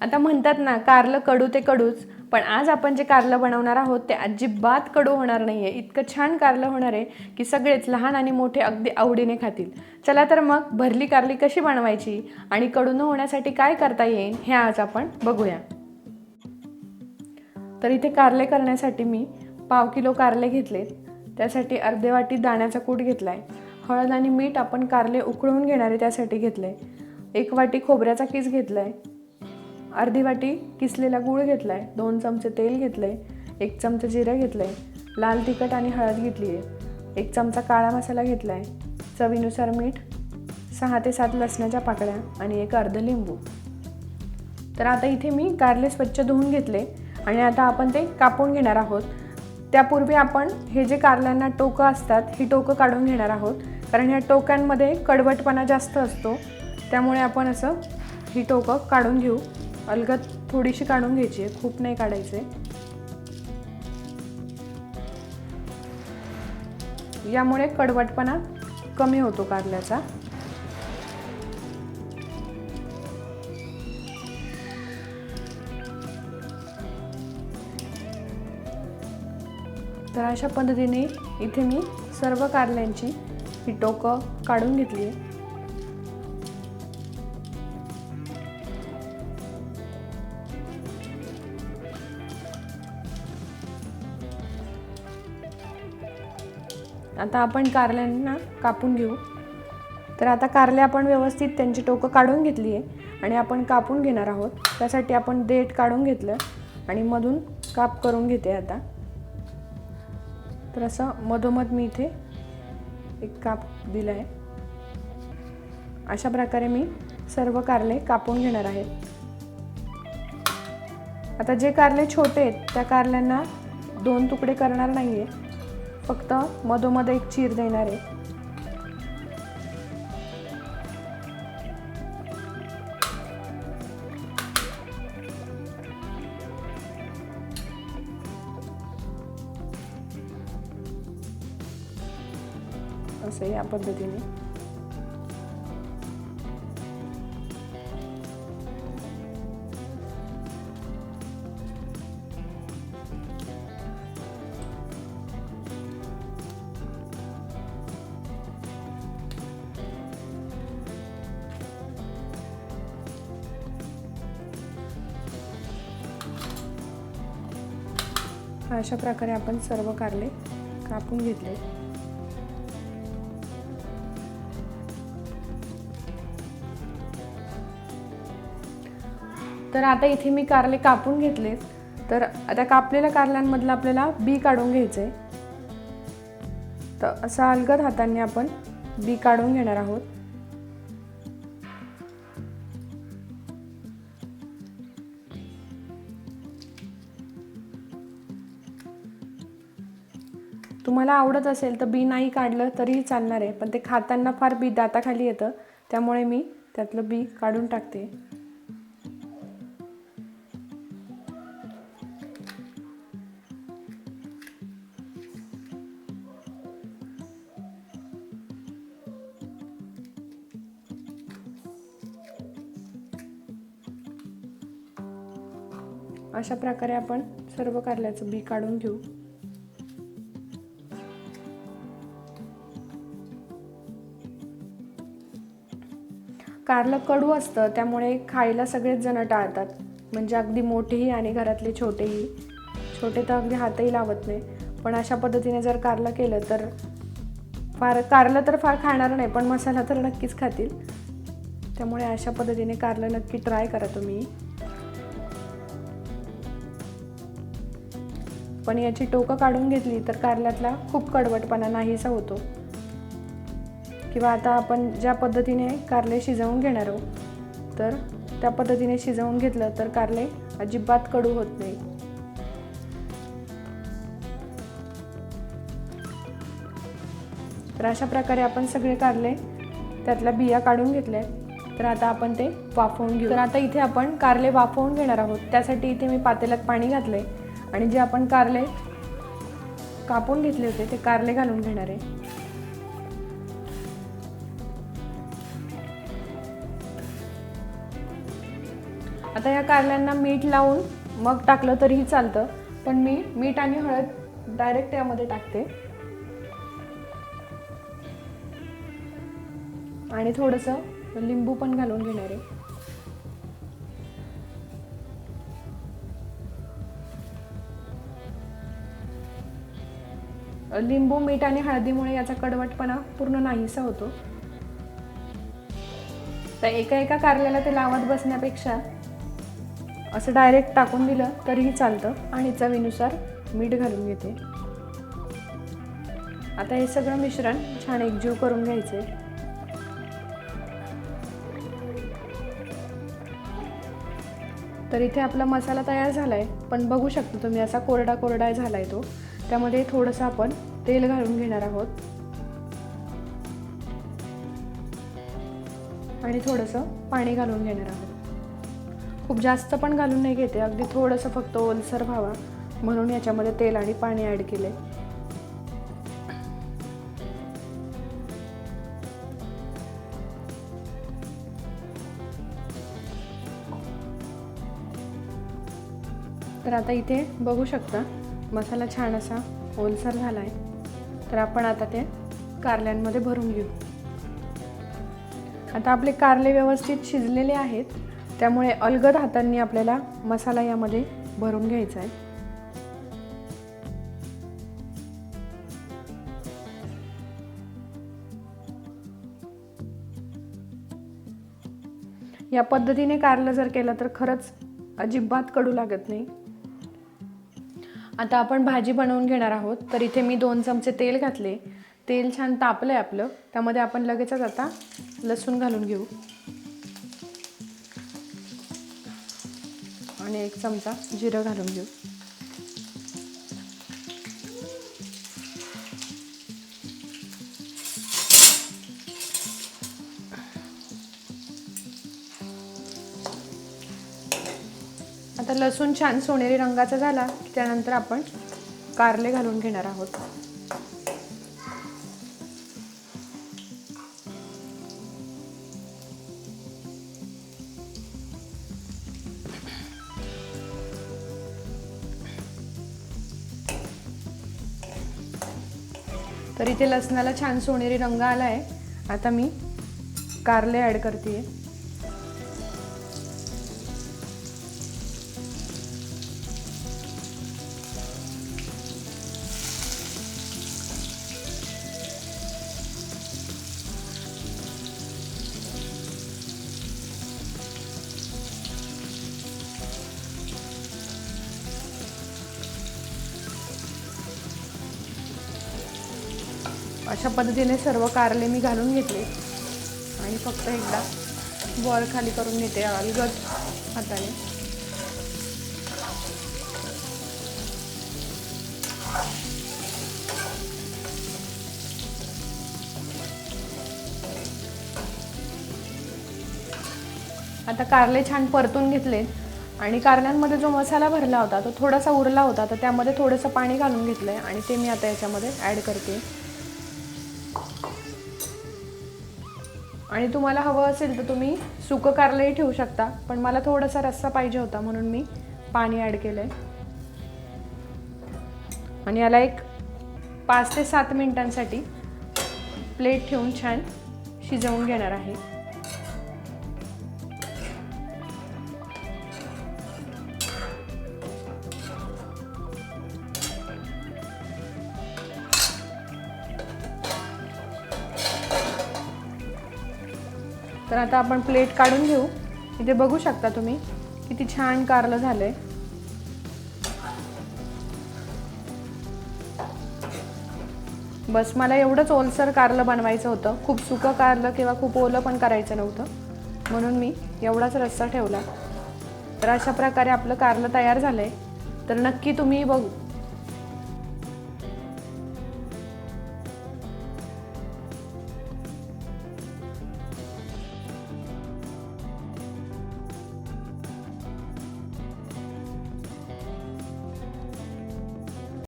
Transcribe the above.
आता म्हणतात ना कारलं कडू ते कडूच. पण आज आपण जे कारलं बनवणार आहोत ते अजिबात कडू होणार नाही आहे इतकं छान कारलं होणार आहे की सगळेच लहान आणि मोठे अगदी आवडीने खातील. चला तर मग भरली कारली कशी बनवायची आणि कडू न होण्यासाठी काय करता येईल हे आज आपण बघूया. तर इथे कारले करण्यासाठी मी पाव किलो कारले घेतलेत. त्यासाठी अर्धे वाटी दाण्याचा कूट घेतला आहे हळद आणि मीठ आपण कारले उकळून घेणारे त्यासाठी घेतलं आहे एक वाटी खोबऱ्याचा किस घेतला आहे अर्धी वाटी किसलेला गूळ घेतला आहे दोन चमचे तेल घेतलं आहे एक चमचा जिरं घेतलं आहे लाल तिखट आणि हळद घेतली आहे एक चमचा काळा मसाला घेतला आहे चवीनुसार मीठ सहा ते सात लसणाच्या पाकळ्या आणि एक अर्ध लिंबू. तर आता इथे मी कारले स्वच्छ धुवून घेतले आणि आता आपण ते कापून घेणार आहोत. त्यापूर्वी आपण हे जे कारल्यांना टोकं असतात ही टोकं काढून घेणार आहोत. कारण ह्या टोक्यांमध्ये कडवटपणा जास्त असतो. त्यामुळे आपण असं ही टोकं काढून घेऊ. अलगद थोडीशी काढून घ्यायची आहे. खूप नाही काढायचे. यामुळे कडवटपणा कमी होतो कारल्याचा. तर अशा पद्धतीने इथे मी सर्व कारल्यांची ही टोकं काढून घेतली आहे. आता आपण कारल्यांना कापून घेऊ. तर आता कारले आपण व्यवस्थित त्यांची टोकं काढून घेतली आहे आणि आपण कापून घेणार आहोत. त्यासाठी आपण देठ काढून घेतलं आणि मधून काप करून घेते आता. तर असं मधोमध मी इथे एक काप दिला आहे अशा प्रकारे मी सर्व कारले कापून घेणार आहे. आता जे कारले छोटे आहेत त्या कारल्यांना दोन तुकडे करणार नाही आहे फक्त मधोमध एक चीर देणार आहे. असं या पद्धतीने. अशा प्रकारे आपण सर्व कारले कापून घेतले. तर आता इथे मी कारले कापून घेतले. तर आता कापलेल्या कारल्यांमधलं आपल्याला बी काढून घ्यायचं आहे तर असं अलगद हाताने आपण बी काढून घेणार आहोत. तुम्हाला आवडत असेल तर बी नाही काढलं तरीही चालणार आहे. पण ते खाताना फार बी दाताखाली येतं. त्यामुळे मी त्यातलं बी काढून टाकते. अशा प्रकारे आपण सर्व कारल्याचं बी काढून घेऊ. कारलं कडू असतं त्यामुळे खायला सगळेच जण टाळतात. म्हणजे अगदी मोठेही आणि घरातले छोटेही. छोटे तर अगदी हातही लावत नाही. पण अशा पद्धतीने जर कारलं केलं तर फार कारलं तर फार खाणार नाही पण मसाला तर नक्कीच खातील. त्यामुळे अशा पद्धतीने कारलं नक्की ट्राय करा तुम्ही. पण याची टोकं काढून घेतली तर कारल्यातला खूप कडवटपणा नाहीसा होतो. किंवा आता आपण ज्या पद्धतीने कारले शिजवून घेणार आहोत तर त्या पद्धतीने शिजवून घेतलं तर कारले अजिबात कडू होत नाही. तर अशा प्रकारे आपण सगळे कारले त्यातल्या बिया काढून घेतल्या तर आता आपण ते वाफवून घेऊ. तर आता इथे आपण कारले वाफवून घेणार आहोत. त्यासाठी इथे मी पातेल्यात पाणी घातलंय आणि जे आपण कारले कापून घेतले होते ते कारले घालून घेणार आहे. आता या कारल्यांना मीठ लावून मग टाकलं तरीही चालतं पण मी मीठ आणि हळद डायरेक्ट यामध्ये टाकते. आणि थोडंसं लिंबू पण घालून घेणार आहे. लिंबू मीठ आणि हळदीमुळे याचा कडवटपणा पूर्ण नाहीसा होतो. तर एका एका कारल्याला ते लावत बसण्यापेक्षा असं डायरेक्ट टाकून दिलं तरीही चालतं आणि चवीनुसार मीठ घालून घेते. आता हे सगळं मिश्रण छान एकजीव करून घ्यायचे. तर इथे आपला मसाला तयार झाला आहे पण बघू शकता तुम्ही असा कोरडा कोरडा झाला आहे तो. त्यामध्ये थोडंसं आपण तेल घालून घेणार आहोत. आणि थोडंसं पाणी घालून घेणार आहोत. खूप जास्त पण घालून नाही घेते. अगदी थोडंसं फक्त ओलसर व्हावा. म्हणून याच्यामध्ये तेल आणि पाणी ॲड केले तर आता इथे बघू शकता मसाला छान असा ओलसर झाला आहे तर आपण आता ते कारल्यांमध्ये भरून घेऊ. आता आपले कारले व्यवस्थित शिजलेले आहेत. त्यामुळे अलगद हातांनी आपल्याला मसाला यामध्ये भरून घ्यायचा आहे. या पद्धतीने कारलं जर केलं तर खरंच अजिबात कडू लागत नाही. आता आपण भाजी बनवून घेणार आहोत तर इथे मी दोन चमचे तेल घातले. तेल छान तापलं आहे आपलं त्यामध्ये आपण लगेचच आता लसूण घालून घेऊ. आणि एक चमचा जिरं घालून घेऊ. आता लसूण छान सोनेरी रंगाचा झाला की त्यानंतर आपण कारले घालून घेणार आहोत. तर इथे लसणाला छान सोनेरी रंग आला आहे आता मी कारले ॲड करते अशा पद्धतीने सर्व कारले मी घालून घेतले. आणि फक्त एकदा वर खाली करून घेते अलगद हाताने. आता कारले छान परतून घेतले. आणि कारल्यांमध्ये जो मसाला भरला होता तो थोडासा उरला होता तर त्यामध्ये थोडंसं पाणी घालून घेतलं आहे आणि ते मी आता याच्यामध्ये ॲड करते. आणि तुम्हाला हवं असेल तर तुम्ही सुकं कारलंही ठेवू शकता पण मला थोडासा रस्सा पाहिजे होता म्हणून मी पाणी ॲड केलं आहे आणि याला एक पाच ते सात मिनिटांसाठी प्लेट ठेवून छान शिजवून घेणार आहे. तर आता आपण प्लेट काढून घेऊ. इथे बघू शकता तुम्ही किती छान कारलं झालं आहे बस मला एवढंच ओलसर कारलं बनवायचं होतं. खूप सुकं कारलं किंवा खूप ओलं पण करायचं नव्हतं. म्हणून मी एवढाच रस्सा ठेवला. तर अशा प्रकारे आपलं कारलं तयार झालं आहे तर नक्की तुम्ही बघ